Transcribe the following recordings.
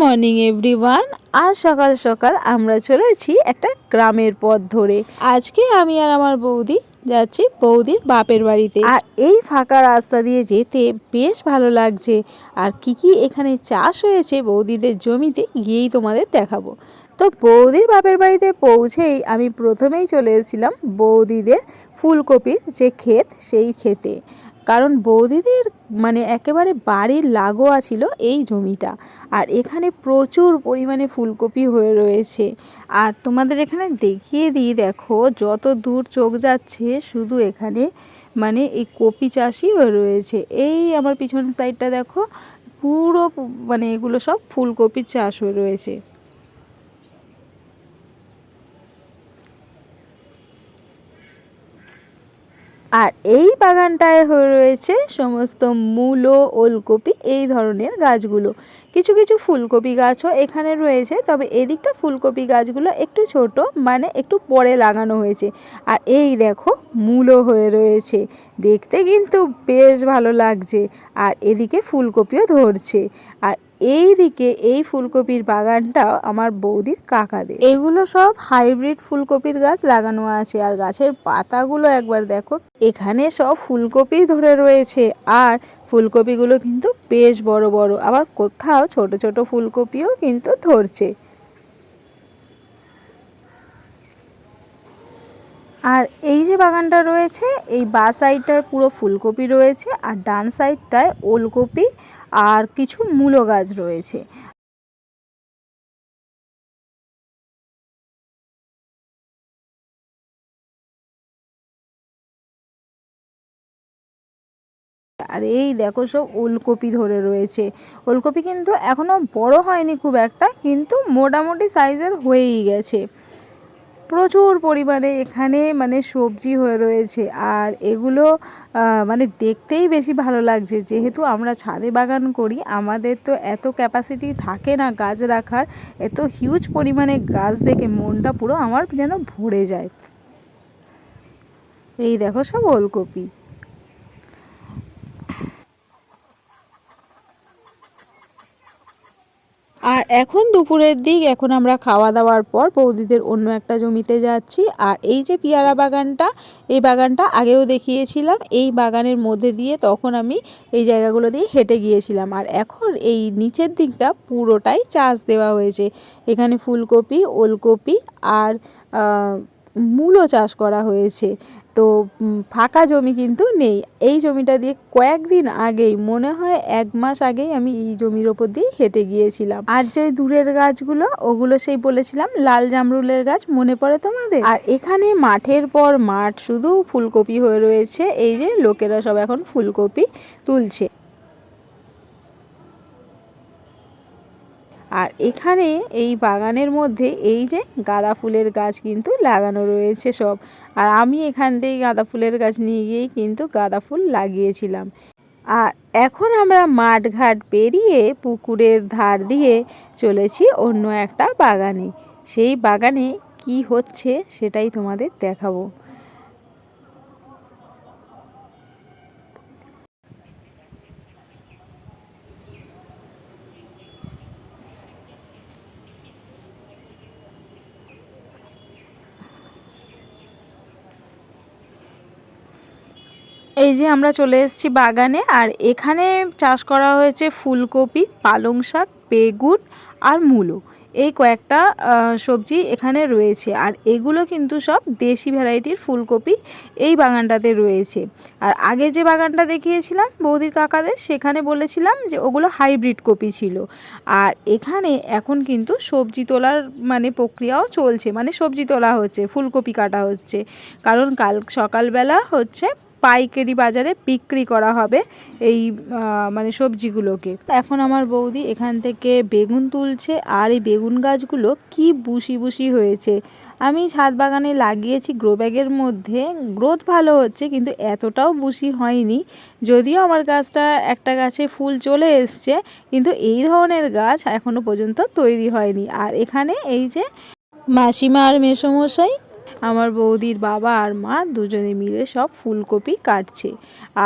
Morning, everyone. আজ সকাল সকাল আমরা চলেছি একটা গ্রামের পথ ধরে। আজকে আমি আর আমার বৌদি যাচ্ছি বৌদির বাপের বাড়িতে। আর এই ফাঁকা রাস্তা দিয়ে যেতে বেশ ভালো লাগছে। আর কি কি এখানে চাষ হয়েছে বৌদিদের জমিতে গিয়েই তোমাদের দেখাবো। তো বৌদির বাপের বাড়িতে পৌঁছেই আমি প্রথমেই চলে এসেছিলাম বৌদিদের ফুলকপির যে ক্ষেত, সেই ক্ষেতে। কারণ বৌদিদের মানে একেবারে বাড়ির লাগোয়া ছিল এই জমিটা। আর এখানে প্রচুর পরিমাণে ফুলকপি হয়ে রয়েছে। আর তোমাদের এখানে দেখিয়ে দিই, দেখো, যত দূর চোখ যাচ্ছে, শুধু এখানে মানে এই কপি চাষই হয়ে রয়েছে। এই আমার পিছনের সাইডটা দেখো, পুরো মানে এগুলো সব ফুলকপির চাষ হয়ে রয়েছে। আর এই বাগানটায় হয়ে রয়েছে সমস্ত মূলো, ওলকপি, এই ধরনের গাছগুলো। কিছু কিছু ফুলকপি গাছও এখানে রয়েছে, তবে এদিকটা ফুলকপি গাছগুলো একটু ছোট মানে একটু পরে লাগানো হয়েছে। আর এই দেখো, মূলো হয়ে রয়েছে। দেখতে কিন্তু বেশ ভালো লাগছে। আর এদিকে ফুলকপিও ধরছে। আর এই দিকে এই ফুলকপির বাগানটা আমার বৌদির কাকাদের। এগুলো সব হাইব্রিড ফুলকপির গাছ লাগানো আছে আর গাছের পাতাগুলো একবার দেখো, এখানে সব ফুলকপি ধরে রয়েছে আর ফুলকপিগুলো কিন্তু বেশ বড় বড়। আবার কোথাও ছোট ছোট ফুলকপিও কিন্তু ধরছে। আর এই যে বাগানটা রয়েছে, এই বা সাইডটায় পুরো ফুলকপি রয়েছে আর ডান সাইডটায় ওলকপি আর কিছু মূলো গাছ রয়েছে। আর এই দেখো সব ওলকপি ধরে রয়েছে। ওলকপি কিন্তু এখনও বড় হয়নি খুব একটা, কিন্তু মোটামুটি সাইজের হয়েই গেছে। প্রচুর পরিমাণে এখানে মানে সবজি হয়ে রয়েছে। আর এগুলো মানে দেখতেই বেশি ভালো লাগছে। যেহেতু আমরা ছাদে বাগান করি, আমাদের তো এত ক্যাপাসিটি থাকে না গাছ রাখার। এত হিউজ পরিমাণে গাছ দেখে মনটা পুরো আমার যেন ভরে যায়। এই দেখো সব ওলকপি। আর এখন দুপুরের দিক, এখন আমরা খাওয়া দাওয়ার পর বৌদিদের অন্য একটা জমিতে যাচ্ছি। আর এই যে পেয়ারা বাগানটা, এই বাগানটা আগেও দেখিয়েছিলাম। এই বাগানের মধ্যে দিয়ে তখন আমি এই জায়গাগুলো দিয়ে হেঁটে গিয়েছিলাম। আর এখন এই নিচের দিকটা পুরোটাই চাষ দেওয়া হয়েছে। এখানে ফুলকপি, ওলকপি আর মূলো চাষ করা হয়েছে। তো ফাঁকা জমি কিন্তু নেই। এই জমিটা দিয়ে কয়েকদিন আগেই, মনে হয় এক মাস আগেই আমি এই জমির ওপর দিয়ে হেঁটে গিয়েছিলাম। আর যে দূরের গাছগুলো, ওগুলো সেই বলেছিলাম, লাল জামরুলের গাছ, মনে পড়ে তোমাদের? আর এখানে মাঠের পর মাঠ, শুধু ফুলকপি হয়ে রয়েছে। এই যে, লোকেরা সব এখন ফুলকপি তুলছে। আর এখানে এই বাগানের মধ্যে এই যে গাঁদা ফুলের গাছ কিন্তু লাগানো রয়েছে সব। আর আমি এখান থেকে গাঁদা ফুলের গাছ নিয়ে গিয়েই কিন্তু গাঁদা ফুল লাগিয়েছিলাম। আর এখন আমরা মাঠঘাট পেরিয়ে পুকুরের ধার দিয়ে চলেছি অন্য একটা বাগানে। সেই বাগানে কি হচ্ছে সেটাই তোমাদের দেখাবো। এই যে আমরা চলে এসেছি বাগানে, আর এখানে চাষ করা হয়েছে ফুলকপি, পালং শাক, বেগুন আর মূলো। এই কয়েকটা সবজি এখানে রয়েছে, আর এগুলো কিন্তু সব দেশি ভ্যারাইটির ফুলকপি এই বাগানটাতে রয়েছে। আর আগে যে বাগানটা দেখিয়েছিলাম বৌদির কাকাদের, সেখানে বলেছিলাম যে ওগুলো হাইব্রিড কপি ছিল। আর এখানে এখন কিন্তু সবজি তোলার মানে প্রক্রিয়াও চলছে মানে সবজি তোলা হচ্ছে, ফুলকপি কাটা হচ্ছে। কারণ কাল সকালবেলা হচ্ছে পাইকারি বাজারে বিক্রি করা হবে এই মানে সবজিগুলোকে। এখন আমার বৌদি এখান থেকে বেগুন তুলছে আর এই বেগুন গাছগুলো কি বুশি বুশি হয়েছে। আমি ছাদ বাগানে লাগিয়েছি গ্রো ব্যাগের মধ্যে, গ্রোথ ভালো হচ্ছে কিন্তু এতটাও বুশি হয়নি। যদিও আমার গাছটা একটা গাছে ফুল চলে এসছে, কিন্তু এই ধরনের গাছ এখনও পর্যন্ত তৈরি হয়নি। আর এখানে এই যে মাসিমা আর মেসমশাই আমার বৌদির বাবা আর মা দুজনে মিলে সব ফুলকপি কাটছে।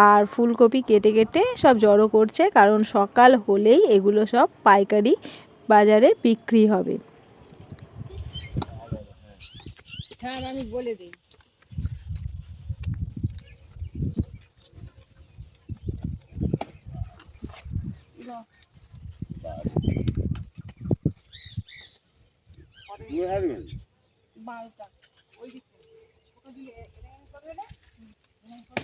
আর ফুলকপি কেটে কেটে সব জড়ো করছে কারণ সকাল হলেই এগুলো সব পাইকারি বাজারে বিক্রি হবে। হ্যাঁ আমি বলে দিই। মালটা ওই দিক থেকে। ওটা দিলে এরকম করবে না? হুম, এরকম করবে না, এই দিক থেকে, এই দিক থেকে। ওই পাশে। ওখানটা, ওখানটা, ওখানটা। ছোট কবি হলে এই এই দিকটা দিবে হ্যাঁ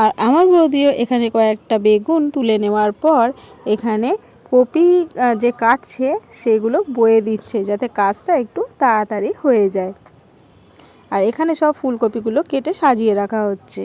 আর আমার বৌদিও এখানে কয়েকটা বেগুন তুলে নেওয়ার পর এখানে কপি যে কাটছে সেগুলো বয়ে দিচ্ছে যাতে কাজটা একটু তাড়াতাড়ি হয়ে যায়। আর এখানে সব ফুলকপিগুলো কেটে সাজিয়ে রাখা হচ্ছে।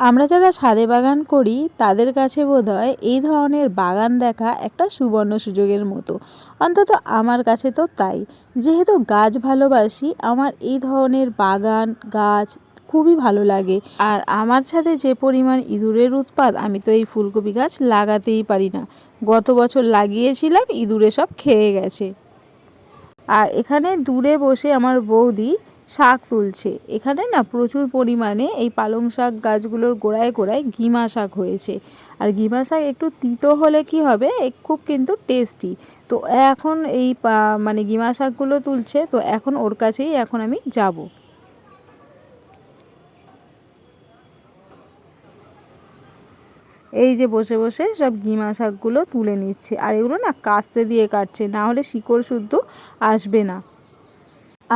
আমরা যারা ছাদে বাগান করি, তাদের কাছে বোধহয় এই ধরনের বাগান দেখা একটা সুবর্ণ সুযোগের মতো। অন্তত আমার কাছে তো তাই। যেহেতু গাছ ভালোবাসি, আমার এই ধরনের বাগান, গাছ খুবই ভালো লাগে। আর আমার ছাদে যে পরিমাণ ইঁদুরের উৎপাত, আমি তো এই ফুলকপি গাছ লাগাতেই পারি না। গত বছর লাগিয়েছিলাম, ইঁদুরে সব খেয়ে গেছে। আর এখানে দূরে বসে আমার বৌদি শাক তুলছে। এখানে না প্রচুর পরিমাণে এই পালং শাক গাছগুলোর গোড়ায় গোড়ায় গিমা শাক হয়েছে। আর গিমা শাক একটু তিতো হলে কি হবে? খুব কিন্তু টেস্টি তো এখন এই মানে গিমা শাকগুলো তুলছে, তো এখন ওর কাছেই এখন আমি যাব। এই যে বসে বসে সব গিমা শাকগুলো তুলে নিচ্ছে। আর এগুলো না কাস্তে দিয়ে কাটছে, না হলে শিকড় শুদ্ধ আসবে না।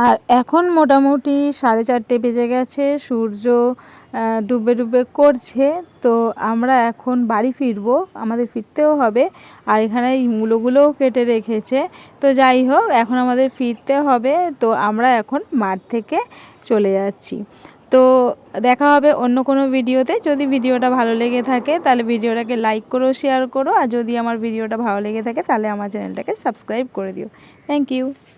আর এখন মোটামুটি সাড়ে চারটে বেজে গেছে, সূর্য ডুবে ডুবে করছে, তো আমরা এখন বাড়ি ফিরবো, আমাদের ফিরতেও হবে, আর এখানে এই মূলোগুলোও কেটে রেখেছে, তো যাই হোক, এখন আমাদের ফিরতে হবে, তো আমরা এখন মাঠ থেকে চলে যাচ্ছি। তো দেখা হবে অন্য কোনো ভিডিওতে, যদি ভিডিওটা ভালো লেগে থাকে, তাহলে ভিডিওটাকে লাইক করো শেয়ার করো, আর যদি আমার ভিডিওটা ভালো লেগে থাকে, তাহলে আমার চ্যানেলটাকে সাবস্ক্রাইব করে দিও। Thank you